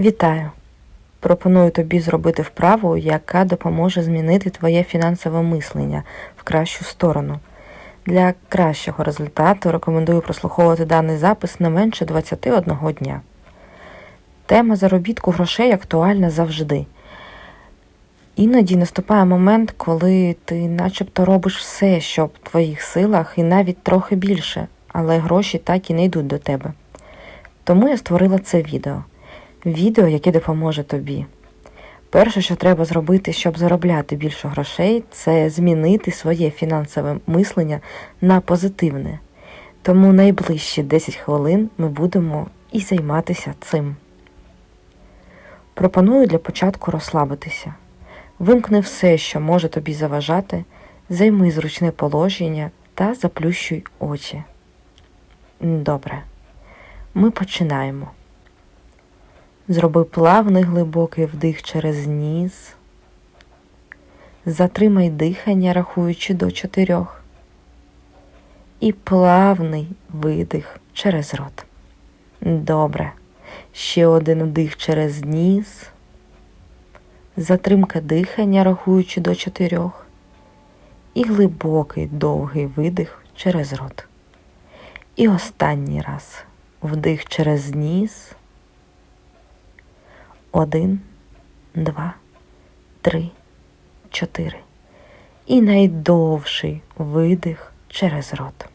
Вітаю! Пропоную тобі зробити вправу, яка допоможе змінити твоє фінансове мислення в кращу сторону. Для кращого результату рекомендую прослуховувати даний запис не менше 21 дня. Тема заробітку грошей актуальна завжди. Іноді наступає момент, коли ти начебто робиш все, що в твоїх силах, і навіть трохи більше, але гроші так і не йдуть до тебе. Тому я створила це відео. Відео, яке допоможе тобі. Перше, що треба зробити, щоб заробляти більше грошей, це змінити своє фінансове мислення на позитивне. Тому найближчі 10 хвилин ми будемо і займатися цим. Пропоную для початку розслабитися. Вимкни все, що може тобі заважати, займи зручне положення та заплющуй очі. Добре. Ми починаємо. Зроби плавний глибокий вдих через ніс. Затримай дихання, рахуючи до чотирьох. І плавний видих через рот. Добре. Ще один вдих через ніс. Затримка дихання, рахуючи до чотирьох. І глибокий довгий видих через рот. І останній раз. Вдих через ніс. Один, два, три, чотири. І найдовший видих через рот.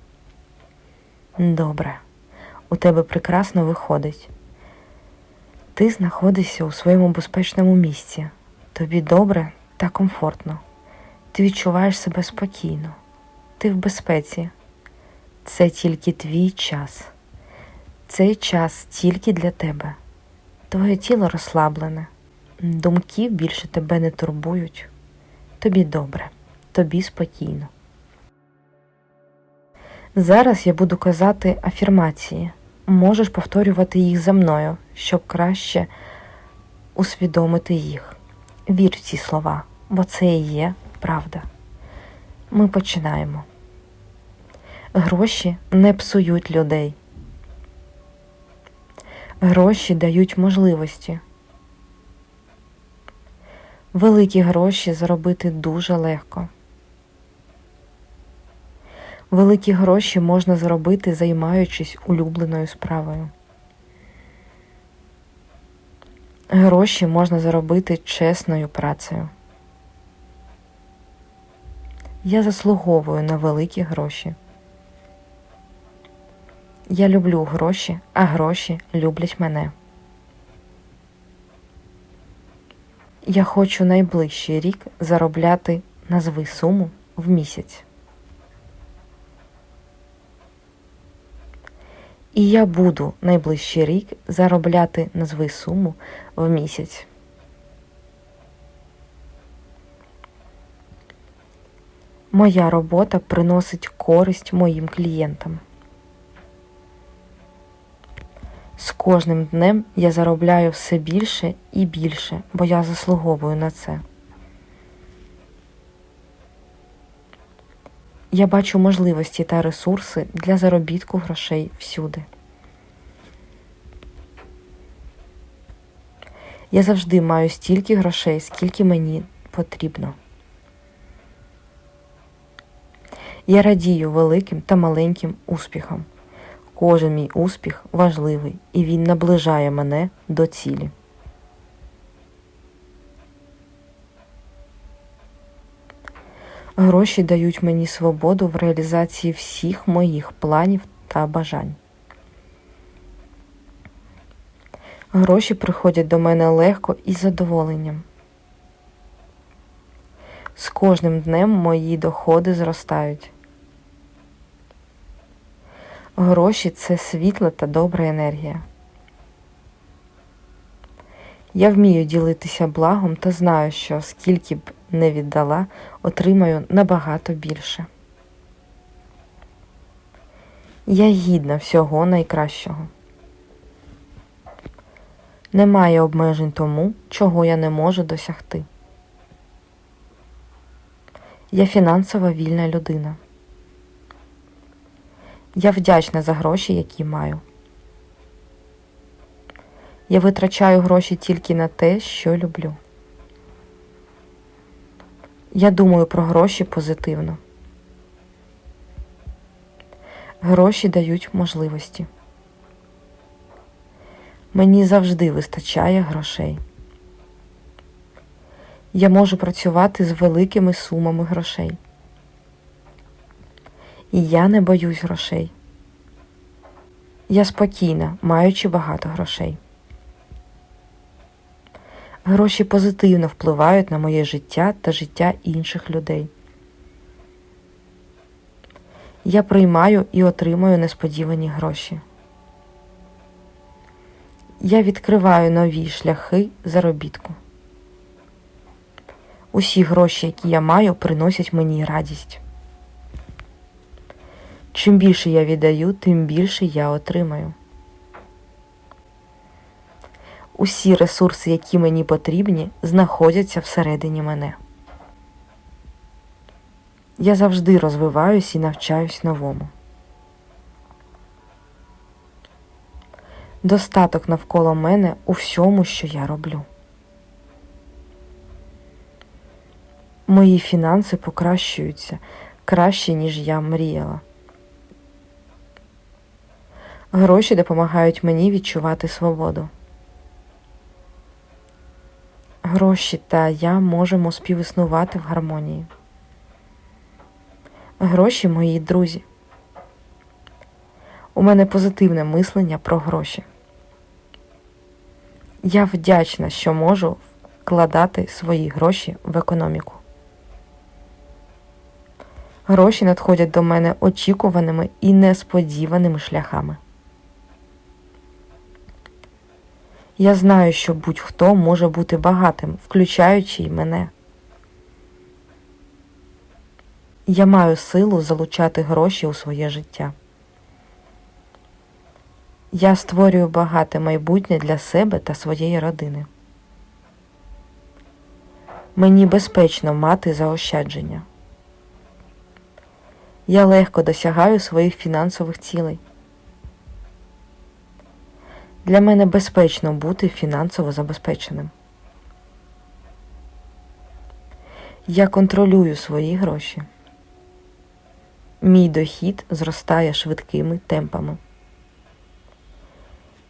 Добре. У тебе прекрасно виходить. Ти знаходишся у своєму безпечному місці. Тобі добре та комфортно. Ти відчуваєш себе спокійно. Ти в безпеці. Це тільки твій час. Цей час тільки для тебе. Твоє тіло розслаблене, думки більше тебе не турбують. Тобі добре, тобі спокійно. Зараз я буду казати афірмації. Можеш повторювати їх за мною, щоб краще усвідомити їх. Вір в ці слова, бо це і є правда. Ми починаємо. Гроші не псують людей. Гроші дають можливості. Великі гроші заробити дуже легко. Великі гроші можна заробити, займаючись улюбленою справою. Гроші можна заробити чесною працею. Я заслуговую на великі гроші. Я люблю гроші, а гроші люблять мене. Я хочу найближчий рік заробляти назви суму в місяць. І я буду найближчий рік заробляти назви суму в місяць. Моя робота приносить користь моїм клієнтам. Кожним днем я заробляю все більше і більше, бо я заслуговую на це. Я бачу можливості та ресурси для заробітку грошей всюди. Я завжди маю стільки грошей, скільки мені потрібно. Я радію великим та маленьким успіхам. Кожен мій успіх важливий, і він наближає мене до цілі. Гроші дають мені свободу в реалізації всіх моїх планів та бажань. Гроші приходять до мене легко і задоволенням. З кожним днем мої доходи зростають. Гроші це світла та добра енергія. Я вмію ділитися благом та знаю, що скільки б не віддала, отримаю набагато більше. Я гідна всього найкращого. Немає обмежень тому, чого я не можу досягти. Я фінансово вільна людина. Я вдячна за гроші, які маю. Я витрачаю гроші тільки на те, що люблю. Я думаю про гроші позитивно. Гроші дають можливості. Мені завжди вистачає грошей. Я можу працювати з великими сумами грошей. І я не боюсь грошей. Я спокійна, маючи багато грошей. Гроші позитивно впливають на моє життя та життя інших людей. Я приймаю і отримую несподівані гроші. Я відкриваю нові шляхи заробітку. Усі гроші, які я маю, приносять мені радість. Чим більше я віддаю, тим більше я отримаю. Усі ресурси, які мені потрібні, знаходяться всередині мене. Я завжди розвиваюсь і навчаюсь новому. Достаток навколо мене у всьому, що я роблю. Мої фінанси покращуються краще, ніж я мріяла. Гроші допомагають мені відчувати свободу. Гроші та я можемо співіснувати в гармонії. Гроші мої друзі. У мене позитивне мислення про гроші. Я вдячна, що можу вкладати свої гроші в економіку. Гроші надходять до мене очікуваними і несподіваними шляхами. Я знаю, що будь-хто може бути багатим, включаючи й мене. Я маю силу залучати гроші у своє життя. Я створюю багате майбутнє для себе та своєї родини. Мені безпечно мати заощадження. Я легко досягаю своїх фінансових цілей. Для мене безпечно бути фінансово забезпеченим. Я контролюю свої гроші. Мій дохід зростає швидкими темпами.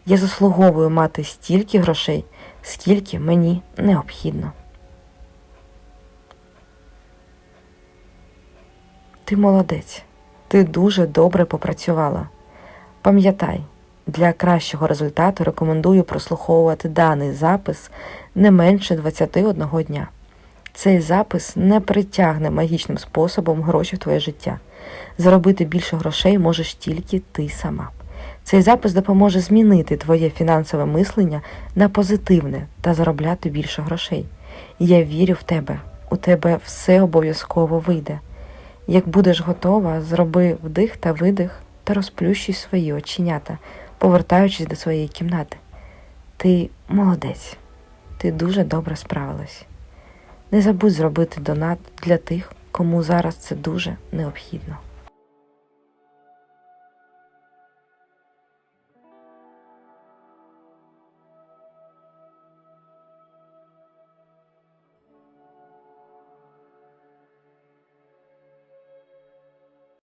Я заслуговую мати стільки грошей, скільки мені необхідно. Ти молодець. Ти дуже добре попрацювала. Пам'ятай, для кращого результату рекомендую прослуховувати даний запис не менше 21 дня. Цей запис не притягне магічним способом гроші в твоє життя. Заробити більше грошей можеш тільки ти сама. Цей запис допоможе змінити твоє фінансове мислення на позитивне та заробляти більше грошей. Я вірю в тебе. У тебе все обов'язково вийде. Як будеш готова, зроби вдих та видих та розплющуй свої оченята, повертаючись до своєї кімнати. Ти молодець, ти дуже добре справилась. Не забудь зробити донат для тих, кому зараз це дуже необхідно.